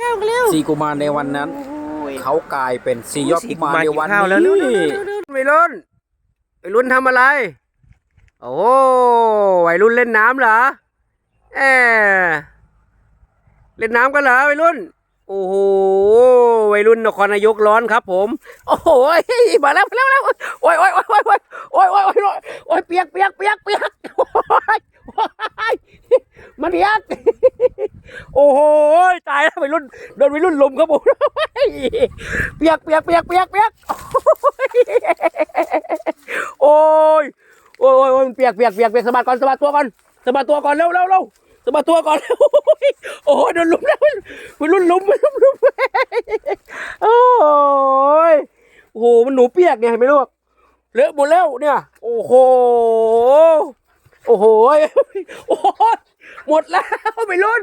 ข้าวกันเร็วสี่กุมารในวันนั้น เขากลายเป็นสี่ยอดกุมารในวันข้าวแล้วนี้วัยรุ่นวัยรุ่นทำอะไร โอ้วัยรุ่นเล่นน้ำเหรอแอบเล่นน้ำกันเหรอวัยรุ่น โอ้โหวัยรุ่นนครนายกร้อนครับ ผม โอ้โหมาแล้วมาแล้วมาแล้วโอ้ยโอ้ยโอ้ยโอ้ยโอ้ยโอ้ยโอ้ยโอ้ยโอ้ยเปียกเปียกเปียกเปียกโอ้ยโอ้ยมันเปียก โอ้โหตายแล้ววัยรุ่นโดนวัยรุ่นลมครับผมเปียกเปียกเปียกเปียกเปียกโอ้ยโอ้ยโอ้ยเปียกเปียกเปียกเปียกสะบัดก่อนสะบัดตัวก่อนสะบัดตัวก่อนเร็วเร็วเร็วสะบัดตัวก่อนโอ้โหโดนลุมแล้ววัยรุ่นลุมวัยรุ่นลุมโอ้ยโอ้โหมันหนูเปียกเนี่ยเห็นไหมลูกเลอะหมดแล้วเนี่ย โอ้โหโอ้โห โอ้โห หมดแล้ววัยรุ่น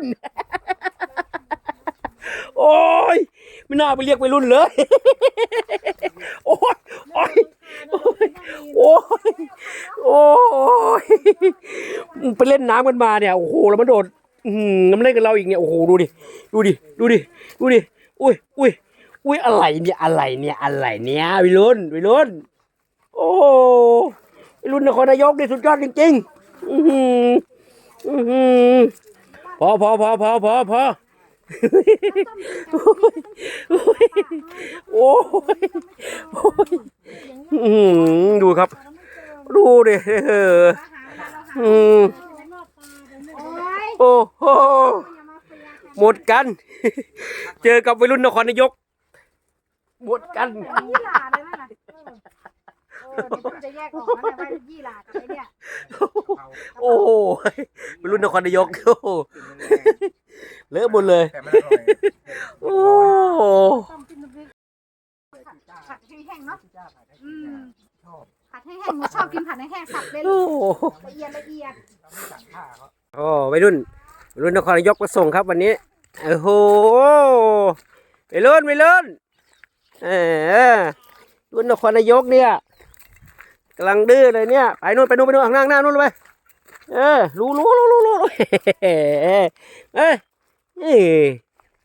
โอ้ยไม่น่าไปเรียกวัยรุ่นเลย โอ้ยโอ้ยโอ้ยโอ้ยไปเล่นน้ำกันมาเนี่ยโอ้โหแล้วมันโดดน้ำเล่นกับเราอีกเนี่ยโอ้โหดูดิดูดิดูดิดูดิอุ้ยอุ้ยอุ้ยอะไรเนี่ยอะไรเนี่ยอะไรเนี่ยวัยรุ่นวัยรุ่นโอ้วัยรุ่นนครนายกนี่สุดยอดจริงๆ อือหืออือหือพอพอพอพอพอพอ โอ้ยโอ้ยโอ้ยอืมดูครับ ดูดิเอออืมโอ้โหหมดกัน เจอกับวัยรุ่นนครนายกหมดกันยี่หลาเลยมั้ยน่ะเออเดี๋ยวคุณจะแยกออกนะว่ายี่หลากับไอ้เนี่ยโอ้โหวัยรุ่นนครนายกโอ้ เลอะหมดเลย แต่ไม่อร่อยโอ้โหต้มจิ้มน้ำพริกผัดให้แห้งเนาะอืมผัดให้แห้งหนูชอบกินผัดให้แห้งสับเป็นโอ้โหละเอียดละเอียดโอ้วัยรุ่นวัยรุ่นนครนายกมาส่งครับวันนี้โอ้โหวัยรุ่นวัยรุ่นเออรุ่นนครนายกเนี่ยกำลังดื้อเลยเนี่ย ไปนู่นไปนู่นไปนู่นข้างหน้าข้างหน้านู่นเลยไป เออรู้รู้รู้รู้รู้เอ้ยเอ้ยเอ้ย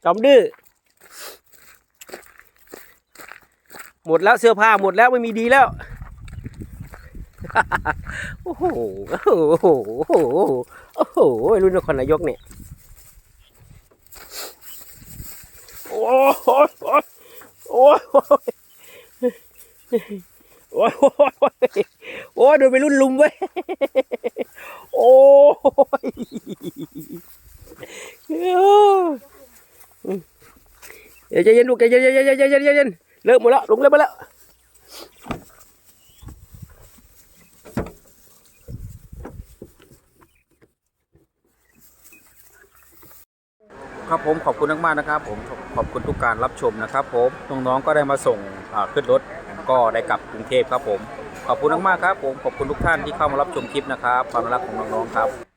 จอมดื้อหมดแล้วเสื้อผ้าหมดแล้วไม่มีดีแล้วโอ้โหโอ้โหโอ้โหโอ้โหรุ่นนครนายกเนี่ยโอ้โหโอ้โหโอ้โหโอ้ยโดนไปรุ่นลุมเว้ย โอ้ยเดี๋ยวใจเย็นลูกใจเย็นใจเย็นใจเย็นใจเย็นเย็นเลิกหมดแล้วลงเลิกหมดแล้วครับผมขอบคุณมากๆนะครับ ผมขอบคุณทุกการรับชมนะครับ ผมน้องๆก็ได้มาส่งขึ้นรถก็ได้กลับกรุงเทพครับผม ขอบคุณมากๆครับผมขอบคุณทุกท่านที่เข้ามารับชมคลิปนะครับความรักของน้องๆครับ